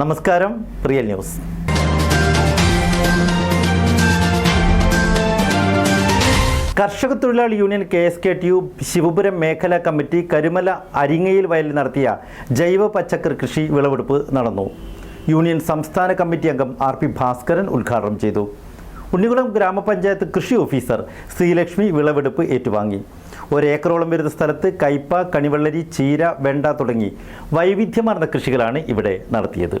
നമസ്കാരം real news. കർഷക തൊഴിലാളി union K S K T U Sivapuram മേഖലാ കമ്മിറ്റി കരുമല അരിങ്ങയിൽ വയലിൽ നടത്തിയ ജൈവ പച്ചക്കറി കൃഷി വിളവെടുപ്പ് നടന്നു. യൂണിയൻ സംസ്ഥാന കമ്മിറ്റി അംഗം ആർ പി ഭാസ്കരൻ ഉദ്ഘാടനം ചെയ്തു. ഉണ്ണികുളം ഗ്രാമപഞ്ചായത്ത് കൃഷി ഓഫീസർ ശ്രീലക്ഷ്മി വിളവെടുപ്പ് ഏറ്റുവാങ്ങി. ഒരേക്കറോളം വരുന്ന സ്ഥലത്ത് കയ്പ കണിവെള്ളരി ചീര വെണ്ട തുടങ്ങി വൈവിധ്യമാർന്ന കൃഷികളാണ് ഇവിടെ നടത്തിയത്.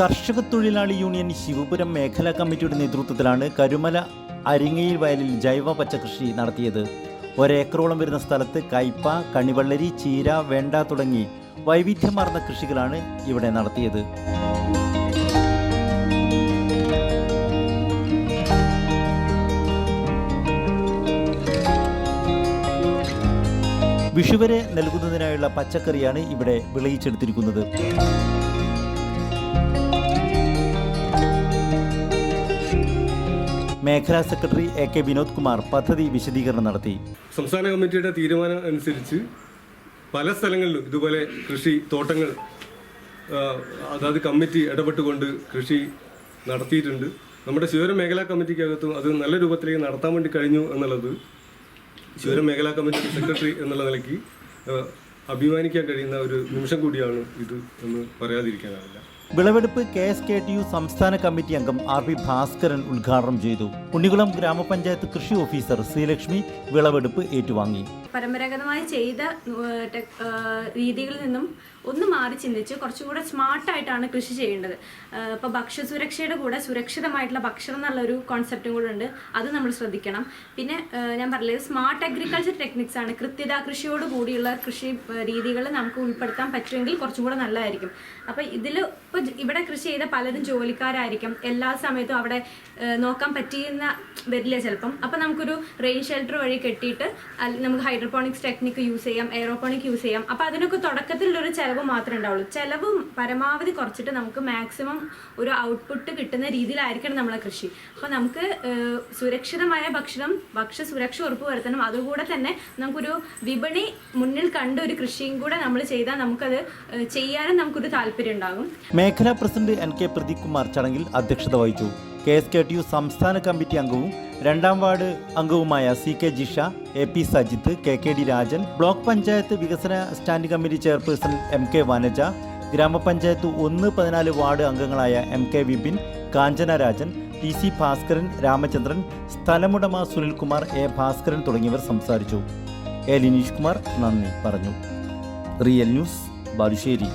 കർഷക തൊഴിലാളി യൂണിയൻ ശിവപുരം മേഖലാ കമ്മിറ്റിയുടെ നേതൃത്വത്തിലാണ് കരുമല അരിങ്ങയിൽ വയലിൽ ജൈവ പച്ചക്കൃഷി നടത്തിയത്. ഒരേക്കറോളം വരുന്ന സ്ഥലത്ത് കയ്പ കണിവെള്ളരി ചീര വെണ്ട തുടങ്ങി വൈവിധ്യമാർന്ന കൃഷികളാണ് ഇവിടെ നടത്തിയത്. വിഷുവരെ നൽകുന്നതിനായുള്ള പച്ചക്കറിയാണ് ഇവിടെ വിളയിച്ചെടുത്തിരിക്കുന്നത്. മേഖലാ secretary A K Vinod Kumar പദ്ധതി വിശദീകരണം നടത്തി. സംസ്ഥാന കമ്മിറ്റിയുടെ തീരുമാനം അനുസരിച്ച് പല സ്ഥലങ്ങളിലും ഇതുപോലെ കൃഷി തോട്ടങ്ങൾ അതായത് കമ്മിറ്റി ഇടപെട്ടുകൊണ്ട് കൃഷി നടത്തിയിട്ടുണ്ട്. നമ്മുടെ ശിവരം മേഖലാ കമ്മിറ്റിക്കകത്തും അത് നല്ല രൂപത്തിലേക്ക് നടത്താൻ വേണ്ടി കഴിഞ്ഞു എന്നുള്ളത് ശിവരം മേഖലാ കമ്മിറ്റി സെക്രട്ടറി എന്നുള്ള നിലയ്ക്ക് അഭിമാനിക്കാൻ കഴിയുന്ന ഒരു നിമിഷം കൂടിയാണ് ഇത് എന്ന് പറയാതിരിക്കാനാവില്ല. വിളവെടുപ്പ് K S K T U സംസ്ഥാന കമ്മിറ്റി അംഗം ആർ പി ഭാസ്കരൻ ഉദ്ഘാടനം ചെയ്തു. ഉണ്ണികുളം ഗ്രാമപഞ്ചായത്ത് കൃഷി ഓഫീസർ ശ്രീലക്ഷ്മി വിളവെടുപ്പ് ഏറ്റുവാങ്ങി. പരമ്പരാഗതമായി ചെയ്ത രീതികളിൽ നിന്നും ഒന്ന് മാറി ചിന്തിച്ച് കുറച്ചുകൂടെ സ്മാർട്ടായിട്ടാണ് കൃഷി ചെയ്യേണ്ടത്. ഇപ്പോൾ ഭക്ഷ്യസുരക്ഷയുടെ കൂടെ സുരക്ഷിതമായിട്ടുള്ള ഭക്ഷണം എന്നുള്ള ഒരു കോൺസെപ്റ്റും കൂടെ ഉണ്ട്. അത് നമ്മൾ ശ്രദ്ധിക്കണം. പിന്നെ ഞാൻ പറഞ്ഞത് സ്മാർട്ട് അഗ്രികൾച്ചർ ടെക്നിക്സ് ആണ്. കൃത്യത കൃഷിയോട് കൂടിയുള്ള കൃഷി രീതികൾ നമുക്ക് ഉൾപ്പെടുത്താൻ പറ്റുമെങ്കിൽ കുറച്ചും കൂടെ നല്ലതായിരിക്കും. അപ്പോൾ ഇതിൽ ഇവിടെ കൃഷി ചെയ്ത പലരും ജോലിക്കാരായിരിക്കും. എല്ലാ സമയത്തും അവിടെ നോക്കാൻ പറ്റിയെന്ന വരില്ല ചിലപ്പം. അപ്പോൾ നമുക്കൊരു റെയിൻ ഷെൽട്ടർ വഴി കെട്ടിയിട്ട് നമുക്ക് ഹൈഡ്രോപോണിക്സ് ടെക്നിക്ക് യൂസ് ചെയ്യാം എയറോപോണിക് യൂസ് ചെയ്യാം. അപ്പോൾ അതിനൊക്കെ തുടക്കത്തിലുള്ളൊരു ചിലവ് മാത്രമേ ഉണ്ടാവുള്ളൂ. ചിലവ് പരമാവധി കുറച്ചിട്ട് നമുക്ക് മാക്സിമം ഒരു ഔട്ട്പുട്ട് കിട്ടുന്ന രീതിയിലായിരിക്കണം നമ്മളെ കൃഷി. അപ്പോൾ നമുക്ക് സുരക്ഷിതമായ ഭക്ഷണം ഭക്ഷ്യ സുരക്ഷ ഉറപ്പുവരുത്തണം. അതുകൂടെ തന്നെ നമുക്കൊരു വിപണി മുന്നിൽ കണ്ട ഒരു കൃഷിയും കൂടെ നമ്മൾ ചെയ്താൽ നമുക്കത് ചെയ്യാനും നമുക്കൊരു താല്പര്യം ഉണ്ടാകും. മേഖലാ president N K Pradeep Kumar ചടങ്ങിൽ അധ്യക്ഷത വഹിച്ചു. K S K T U സംസ്ഥാന കമ്മിറ്റി അംഗവും രണ്ടാം വാർഡ് അംഗവുമായ C K Jisha A P Sajith K K D Rajan block panchayat വികസന standing committee chairperson M K Vanaja ഗ്രാമപഞ്ചായത്ത് ഒന്ന് പതിനാല് വാർഡ് അംഗങ്ങളായ M K Vipin Kanchana Rajan T C Bhaskaran Ramachandran സ്ഥലമുടമ Sunilkumar A Bhaskaran തുടങ്ങിയവർ സംസാരിച്ചു. എ ലിനീഷ് കുമാർ നന്ദി പറഞ്ഞു. Real news Balussery.